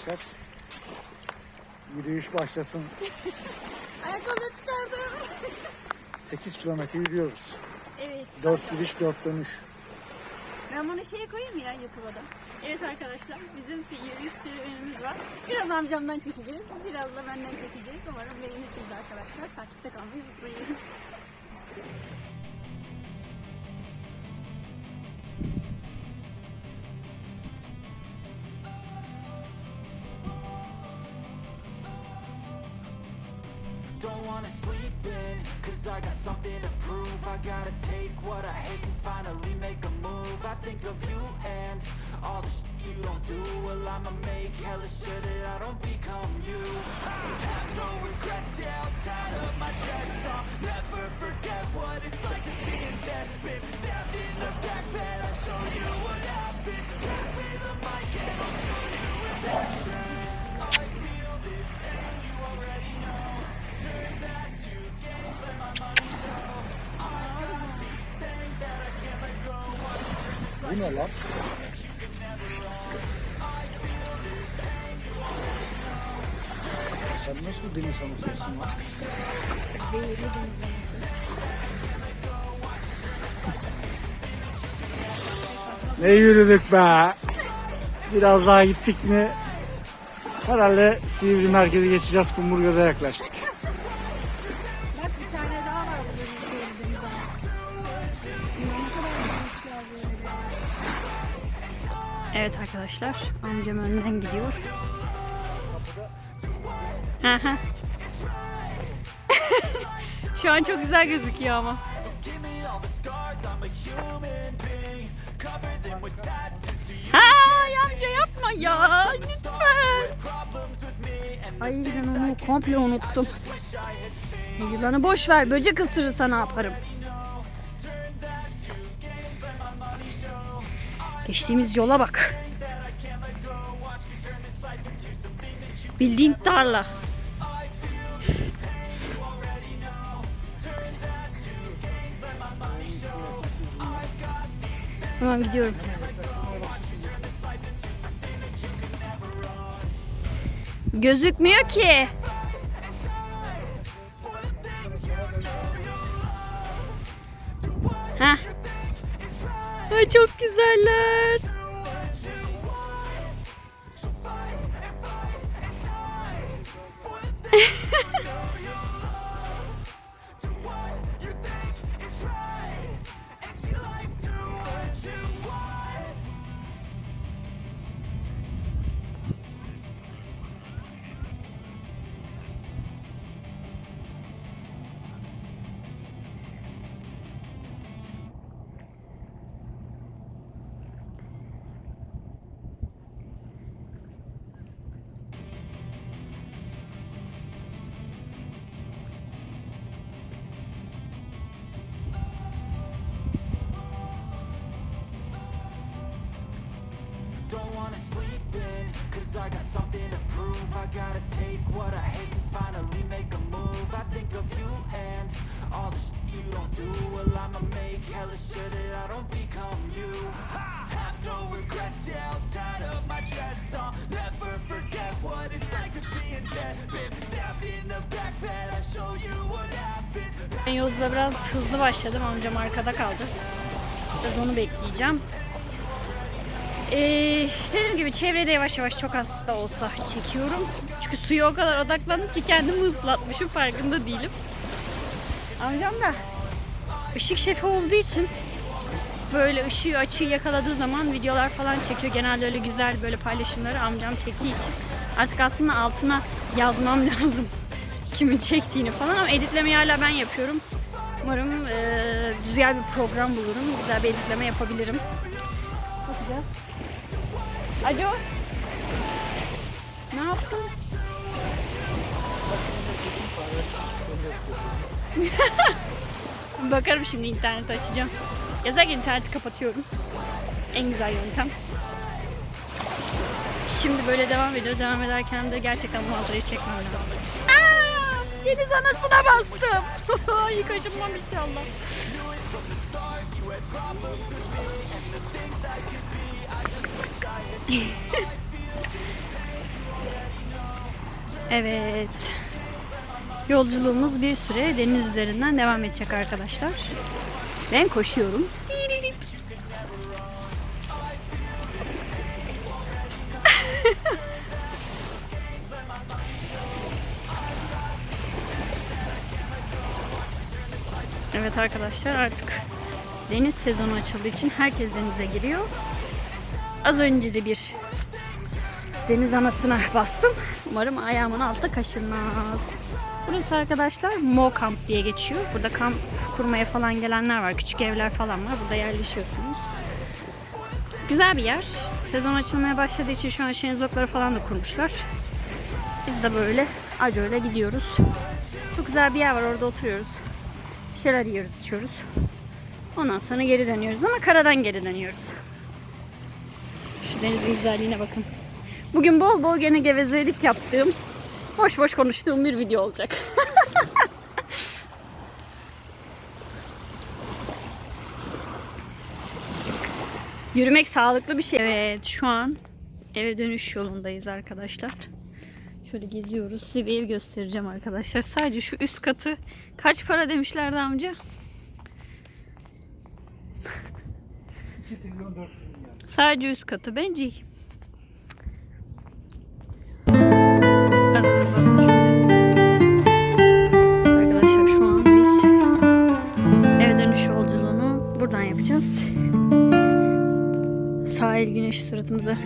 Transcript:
arkadaşlar. Yürüyüş başlasın. Ayakkabı çıkardım. 8 kilometre yürüyoruz. Evet. 4 gidiş 4 dönüş. Ben bunu şeye koyayım ya YouTube'a da? Evet arkadaşlar bizim yürüyüş serüvenimiz var. Biraz amcamdan çekeceğiz. Biraz da benden çekeceğiz. Umarım beğenirsiniz arkadaşlar. Takipte kalmayı unutmayın. Don't wanna sleep in, cause I got something to prove. I gotta take what I hate and finally make a move. I think of you and all the shit you don't do. Well I'ma make hella sure that I don't become you. I have no regrets, yeah, I'll tie up my chest. I'll never forget what it's like to be in dead Been stabbed in the back Bu ne lan? Sen nasıl deniz anlatıyorsun lan? Ne yürüdük be. Biraz daha gittik mi herhalde Sivri merkezi geçeceğiz. Kumburgaz'a yaklaştık. Evet arkadaşlar, amcam önden gidiyor. Aha. Şu an çok güzel gözüküyor ama. Give me all the scars, I'm a human being Cover them with tattoos so you Ay amca yapma ya, lütfen. Ay ben onu komple unuttum. Yılanı boş ver, böcek ısırırsa ne yaparım? Geçtiğimiz yola bak. Bildiğin tarla. Tamam gidiyorum. Gözükmüyor ki. Ay çok güzeller. Wanna sleep in, cause I got something to prove. I gotta take what I hate and finally make a move. I think of you and all the shit you don't do. Well I'ma make hella sure that I don't become you. I have no regrets, yeah, I'll tie my chest. I'll never forget what it's like to be in debt Been stabbed in the back bed, I'll show you what happens. Ben yolda biraz hızlı başladım. Amcam arkada kaldı. Biraz onu bekleyeceğim. Ee, dediğim gibi çevrede yavaş yavaş çok az da olsa çekiyorum. Çünkü suya o kadar odaklandım ki kendimi ıslatmışım farkında değilim. Amcam da ışık şefi olduğu için böyle ışığı açığı yakaladığı zaman videolar falan çekiyor. Genelde öyle güzel böyle paylaşımları amcam çektiği için artık aslında altına yazmam lazım kimin çektiğini falan ama editlemeyi hala ben yapıyorum. Umarım eee, güzel bir program bulurum. Güzel bir editleme yapabilirim. Bakacağız. Alo. Ne yaptın? Bakarım şimdi interneti açacağım. Yazarken interneti kapatıyorum. En güzel yöntem. Şimdi böyle devam ediyor. Devam ederken de gerçekten bu manzarayı çekmem lazım. Aa, deniz anasına bastım. Ay kaçınmam inşallah. Evet. Yolculuğumuz bir süre deniz üzerinden devam edecek arkadaşlar. Ben koşuyorum. Evet arkadaşlar artık deniz sezonu açıldığı için herkes denize giriyor. Az önce de bir deniz anasına bastım. Umarım ayağımın altta kaşınmaz. Burası arkadaşlar Mo Camp diye geçiyor. Burada kamp kurmaya falan gelenler var. Küçük evler falan var. Burada yerleşiyorsunuz. Güzel bir yer. Sezon açılmaya başladığı için şu an şezlongları falan da kurmuşlar. Biz de böyle acı öyle gidiyoruz. Çok güzel bir yer var. Orada oturuyoruz. Bir şeyler yiyoruz, içiyoruz. Ondan sonra geri dönüyoruz ama karadan geri dönüyoruz. Şu denizin güzelliğine bakın. Bugün bol bol gene gevezelik yaptığım, boş boş konuştuğum bir video olacak. Yürümek sağlıklı bir şey. Evet şu an eve dönüş yolundayız arkadaşlar. Şöyle geziyoruz. Size bir ev göstereceğim arkadaşlar. Sadece şu üst katı kaç para demişlerdi amca? 2 trilyon 400 milyar. Sadece üst katı bence. Arkadaşlar şu an biz eve dönüş yolculuğunu buradan yapacağız. Sahil güneş suratımıza